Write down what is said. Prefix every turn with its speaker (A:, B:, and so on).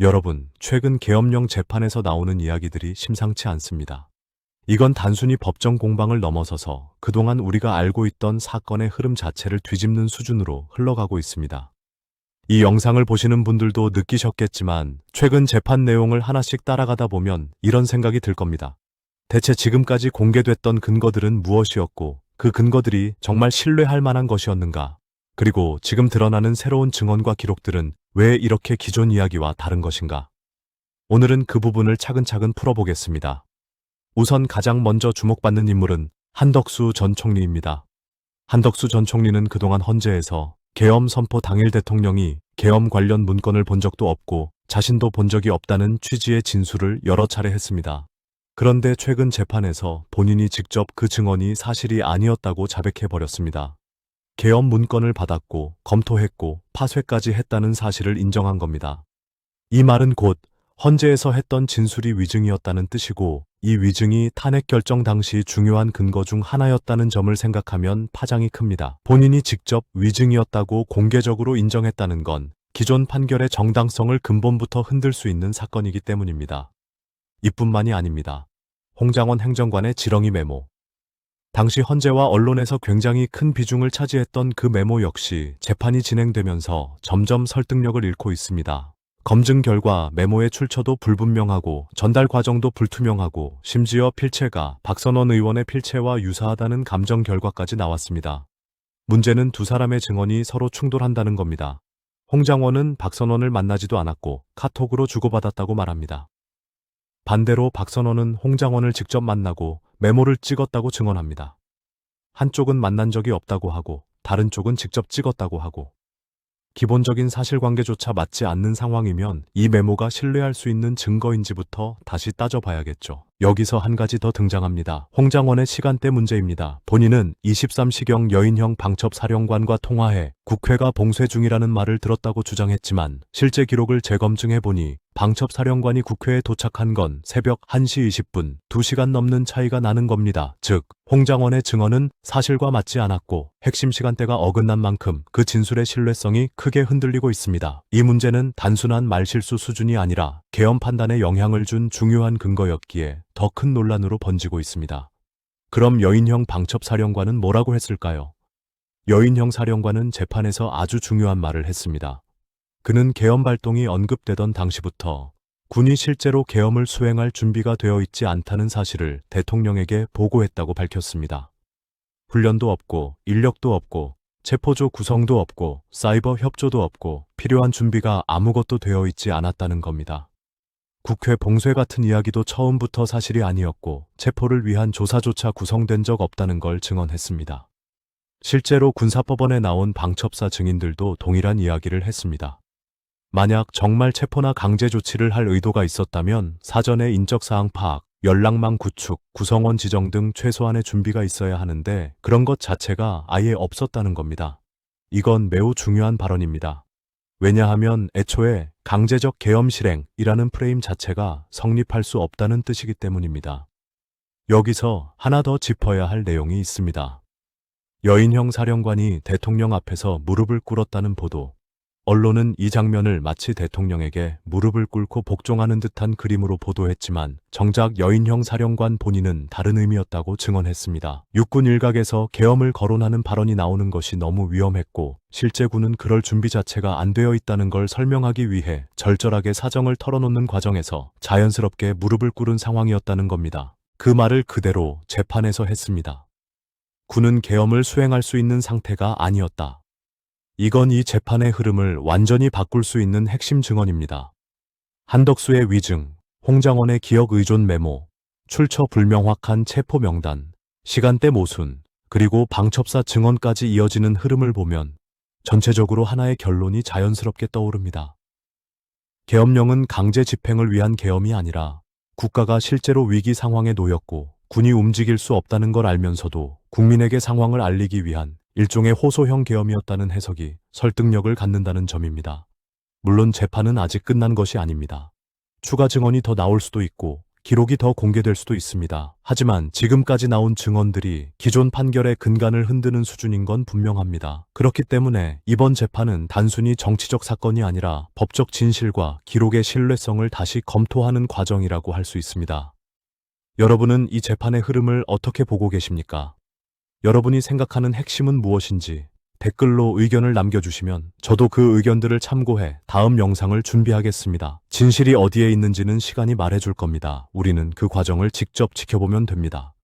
A: 여러분, 최근 계엄령 재판에서 나오는 이야기들이 심상치 않습니다. 이건 단순히 법정 공방을 넘어서서 그동안 우리가 알고 있던 사건의 흐름 자체를 뒤집는 수준으로 흘러가고 있습니다. 이 영상을 보시는 분들도 느끼셨겠지만 최근 재판 내용을 하나씩 따라가다 보면 이런 생각이 들 겁니다. 대체 지금까지 공개됐던 근거들은 무엇이었고 그 근거들이 정말 신뢰할 만한 것이었는가? 그리고 지금 드러나는 새로운 증언과 기록들은 왜 이렇게 기존 이야기와 다른 것인가? 오늘은 그 부분을 차근차근 풀어보겠습니다. 우선 가장 먼저 주목받는 인물은 한덕수 전 총리입니다. 한덕수 전 총리는 그동안 헌재에서 계엄 선포 당일 대통령이 계엄 관련 문건을 본 적도 없고 자신도 본 적이 없다는 취지의 진술을 여러 차례 했습니다. 그런데 최근 재판에서 본인이 직접 그 증언이 사실이 아니었다고 자백해버렸습니다. 계엄 문건을 받았고 검토했고 파쇄까지 했다는 사실을 인정한 겁니다. 이 말은 곧 헌재에서 했던 진술이 위증이었다는 뜻이고 이 위증이 탄핵 결정 당시 중요한 근거 중 하나였다는 점을 생각하면 파장이 큽니다. 본인이 직접 위증이었다고 공개적으로 인정했다는 건 기존 판결의 정당성을 근본부터 흔들 수 있는 사건이기 때문입니다. 이뿐만이 아닙니다. 홍장원 행정관의 지렁이 메모. 당시 헌재와 언론에서 굉장히 큰 비중을 차지했던 그 메모 역시 재판이 진행되면서 점점 설득력을 잃고 있습니다. 검증 결과 메모의 출처도 불분명하고 전달 과정도 불투명하고 심지어 필체가 박선원 의원의 필체와 유사하다는 감정 결과까지 나왔습니다. 문제는 두 사람의 증언이 서로 충돌한다는 겁니다. 홍 장원은 박선원을 만나지도 않았고 카톡으로 주고받았다고 말합니다. 반대로 박선원은 홍 장원을 직접 만나고 메모를 찍었다고 증언합니다. 한쪽은 만난 적이 없다고 하고 다른 쪽은 직접 찍었다고 하고 기본적인 사실관계조차 맞지 않는 상황이면 이 메모가 신뢰할 수 있는 증거인지부터 다시 따져봐야겠죠. 여기서 한 가지 더 등장합니다. 홍장원의 시간대 문제입니다. 본인은 23시경 여인형 방첩 사령관과 통화해 국회가 봉쇄 중이라는 말을 들었다고 주장했지만 실제 기록을 재검증해 보니 방첩 사령관이 국회에 도착한 건 새벽 1시 20분, 2시간 넘는 차이가 나는 겁니다. 즉, 홍장원의 증언은 사실과 맞지 않았고 핵심 시간대가 어긋난 만큼 그 진술의 신뢰성이 크게 흔들리고 있습니다. 이 문제는 단순한 말실수 수준이 아니라 계엄 판단에 영향을 준 중요한 근거였기에 더 큰 논란으로 번지고 있습니다. 그럼 여인형 방첩 사령관은 뭐라고 했을까요? 여인형 사령관은 재판에서 아주 중요한 말을 했습니다. 그는 계엄 발동이 언급되던 당시부터 군이 실제로 계엄을 수행할 준비가 되어 있지 않다는 사실을 대통령에게 보고했다고 밝혔습니다. 훈련도 없고 인력도 없고 체포조 구성도 없고 사이버 협조도 없고 필요한 준비가 아무것도 되어 있지 않았다는 겁니다. 국회 봉쇄 같은 이야기도 처음부터 사실이 아니었고 체포를 위한 조사조차 구성된 적 없다는 걸 증언했습니다. 실제로 군사법원에 나온 방첩사 증인들도 동일한 이야기를 했습니다. 만약 정말 체포나 강제 조치를 할 의도가 있었다면 사전에 인적사항 파악, 연락망 구축, 구성원 지정 등 최소한의 준비가 있어야 하는데 그런 것 자체가 아예 없었다는 겁니다. 이건 매우 중요한 발언입니다. 왜냐하면 애초에 강제적 계엄 실행이라는 프레임 자체가 성립할 수 없다는 뜻이기 때문입니다. 여기서 하나 더 짚어야 할 내용이 있습니다. 여인형 사령관이 대통령 앞에서 무릎을 꿇었다는 보도. 언론은 이 장면을 마치 대통령에게 무릎을 꿇고 복종하는 듯한 그림으로 보도했지만 정작 여인형 사령관 본인은 다른 의미였다고 증언했습니다. 육군 일각에서 계엄을 거론하는 발언이 나오는 것이 너무 위험했고 실제 군은 그럴 준비 자체가 안 되어 있다는 걸 설명하기 위해 절절하게 사정을 털어놓는 과정에서 자연스럽게 무릎을 꿇은 상황이었다는 겁니다. 그 말을 그대로 재판에서 했습니다. 군은 계엄을 수행할 수 있는 상태가 아니었다. 이건 이 재판의 흐름을 완전히 바꿀 수 있는 핵심 증언입니다. 한덕수의 위증, 홍장원의 기억 의존 메모, 출처 불명확한 체포 명단, 시간대 모순, 그리고 방첩사 증언까지 이어지는 흐름을 보면 전체적으로 하나의 결론이 자연스럽게 떠오릅니다. 계엄령은 강제 집행을 위한 계엄이 아니라 국가가 실제로 위기 상황에 놓였고 군이 움직일 수 없다는 걸 알면서도 국민에게 상황을 알리기 위한 일종의 호소형 계엄이었다는 해석이 설득력을 갖는다는 점입니다. 물론 재판은 아직 끝난 것이 아닙니다. 추가 증언이 더 나올 수도 있고 기록이 더 공개될 수도 있습니다. 하지만 지금까지 나온 증언들이 기존 판결의 근간을 흔드는 수준인 건 분명합니다. 그렇기 때문에 이번 재판은 단순히 정치적 사건이 아니라 법적 진실과 기록의 신뢰성을 다시 검토하는 과정이라고 할 수 있습니다. 여러분은 이 재판의 흐름을 어떻게 보고 계십니까? 여러분이 생각하는 핵심은 무엇인지 댓글로 의견을 남겨주시면 저도 그 의견들을 참고해 다음 영상을 준비하겠습니다. 진실이 어디에 있는지는 시간이 말해줄 겁니다. 우리는 그 과정을 직접 지켜보면 됩니다.